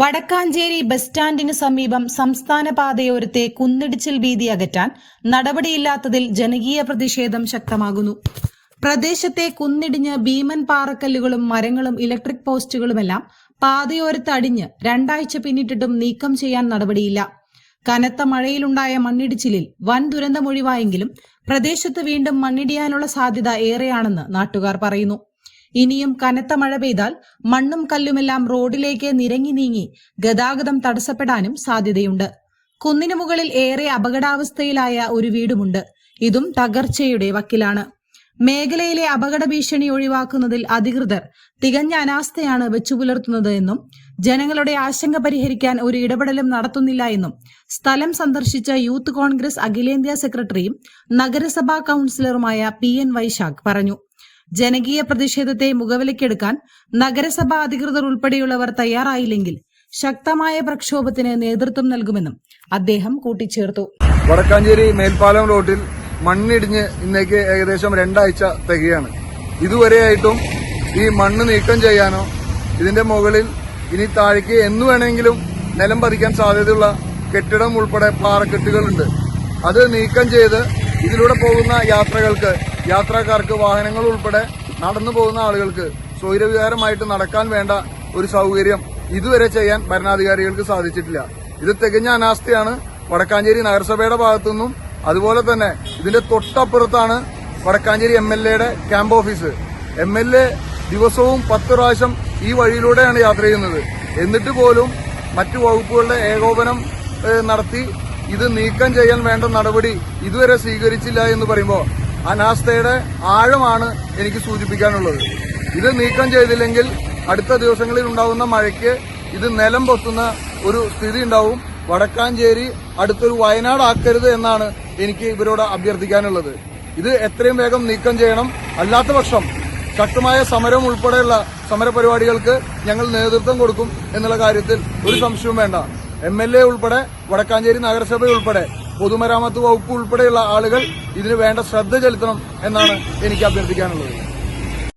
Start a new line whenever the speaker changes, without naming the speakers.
Vadakkanchery bus സ്റ്റാൻഡിന് സമീപം സംസ്ഥാന പാതയോരത്തെ കുന്നിടിച്ചിൽ ഭീതി അകറ്റാൻ നടപടിയില്ലാത്തതിൽ ജനകീയ പ്രതിഷേധം ശക്തമാകുന്നു. പ്രദേശത്തെ കുന്നിടിഞ്ഞ് ഭീമൻ പാറക്കല്ലുകളും മരങ്ങളും ഇലക്ട്രിക് പോസ്റ്റുകളുമെല്ലാം പാതയോരത്ത് അടിഞ്ഞ് രണ്ടാഴ്ച പിന്നിട്ടിട്ടും നീക്കം ചെയ്യാൻ നടപടിയില്ല. കനത്ത മഴയിലുണ്ടായ മണ്ണിടിച്ചിലിൽ വൻ ദുരന്തമൊഴിവായെങ്കിലും പ്രദേശത്ത് വീണ്ടും മണ്ണിടിയാനുള്ള സാധ്യത ഏറെയാണെന്ന് നാട്ടുകാർ പറയുന്നു. ഇനിയും കനത്ത മഴ പെയ്താൽ മണ്ണും കല്ലുമെല്ലാം റോഡിലേക്ക് നിരങ്ങി നീങ്ങി ഗതാഗതം തടസ്സപ്പെടാനും സാധ്യതയുണ്ട്. കുന്നിനു മുകളിൽ ഏറെ അപകടാവസ്ഥയിലായ ഒരു വീടുമുണ്ട്. ഇതും തകർച്ചയുടെ വക്കിലാണ്. മേഖലയിലെ അപകട ഭീഷണി ഒഴിവാക്കുന്നതിൽ അധികൃതർ തികഞ്ഞ അനാസ്ഥയാണ് വെച്ചുപുലർത്തുന്നത് എന്നും ജനങ്ങളുടെ ആശങ്ക പരിഹരിക്കാൻ ഒരു ഇടപെടലും നടത്തുന്നില്ല എന്നും സ്ഥലം സന്ദർശിച്ച യൂത്ത് കോൺഗ്രസ് അഖിലേന്ത്യാ സെക്രട്ടറിയും നഗരസഭാ കൌൺസിലറുമായ പി എൻ വൈശാഖ് പറഞ്ഞു. ജനകീയ പ്രതിഷേധത്തെ മുഖവിലക്കെടുക്കാൻ നഗരസഭാ അധികൃതർ ഉൾപ്പെടെയുള്ളവർ തയ്യാറായില്ലെങ്കിൽ ശക്തമായ പ്രക്ഷോഭത്തിന് നേതൃത്വം നൽകുമെന്നും അദ്ദേഹം കൂട്ടിച്ചേർത്തു.
വടക്കാഞ്ചേരി മേൽപ്പാലം റോഡിൽ മണ്ണിടിഞ്ഞ് ഇന്നേക്ക് ഏകദേശം രണ്ടാഴ്ച തികയാണ്. ഇതുവരെയായിട്ടും ഈ മണ്ണ് നീക്കം ചെയ്യാനോ ഇതിന്റെ മുകളിൽ ഇനി താഴേക്ക് എന്ന് വേണമെങ്കിലും നിലം പതിക്കാൻ സാധ്യതയുള്ള കെട്ടിടം ഉൾപ്പെടെ പാറക്കെട്ടുകളുണ്ട്. അത് നീക്കം ചെയ്ത് ഇതിലൂടെ പോകുന്ന യാത്രകൾക്ക് യാത്രക്കാർക്ക് വാഹനങ്ങൾ ഉൾപ്പെടെ നടന്നു പോകുന്ന ആളുകൾക്ക് സ്വൈരവികാരമായിട്ട് നടക്കാൻ വേണ്ട ഒരു സൗകര്യം ഇതുവരെ ചെയ്യാൻ ഭരണാധികാരികൾക്ക് സാധിച്ചിട്ടില്ല. ഇത് തികഞ്ഞ അനാസ്ഥയാണ് വടക്കാഞ്ചേരി നഗരസഭയുടെ ഭാഗത്തുനിന്നും. അതുപോലെ തന്നെ ഇതിന്റെ തൊട്ടപ്പുറത്താണ് വടക്കാഞ്ചേരി എം എൽ എയുടെ camp office. M L A ദിവസവും പത്ത് പ്രാവശ്യം ഈ വഴിയിലൂടെയാണ് യാത്ര ചെയ്യുന്നത്. എന്നിട്ട് പോലും മറ്റു വകുപ്പുകളുടെ ഏകോപനം നടത്തി ഇത് നീക്കം ചെയ്യാൻ വേണ്ട നടപടി ഇതുവരെ സ്വീകരിച്ചില്ല എന്ന് പറയുമ്പോൾ അനാസ്ഥയുടെ ആഴമാണ് എനിക്ക് സൂചിപ്പിക്കാനുള്ളത്. ഇത് നീക്കം ചെയ്തില്ലെങ്കിൽ അടുത്ത ദിവസങ്ങളിൽ ഉണ്ടാകുന്ന മഴയ്ക്ക് ഇത് നിലം പൊത്തുന്ന ഒരു സ്ഥിതി ഉണ്ടാവും. വടക്കാഞ്ചേരി അടുത്തൊരു വയനാടാക്കരുത് എന്നാണ് എനിക്ക് ഇവരോട് അഭ്യർത്ഥിക്കാനുള്ളത്. ഇത് എത്രയും വേഗം നീക്കം ചെയ്യണം. അല്ലാത്ത പക്ഷം ശക്തമായ സമരം ഉൾപ്പെടെയുള്ള സമരപരിപാടികൾക്ക് ഞങ്ങൾ നേതൃത്വം കൊടുക്കും എന്നുള്ള കാര്യത്തിൽ ഒരു സംശയവും വേണ്ട. എം എൽ എ ഉൾപ്പെടെ വടക്കാഞ്ചേരി നഗരസഭ ഉൾപ്പെടെ പൊതുമരാമത്ത് വകുപ്പ് ഉൾപ്പെടെയുള്ള ആളുകൾ ഇതിന് വേണ്ട ശ്രദ്ധ ചെലുത്തണം എന്നാണ് എനിക്ക് അഭ്യർത്ഥിക്കാനുള്ളത്.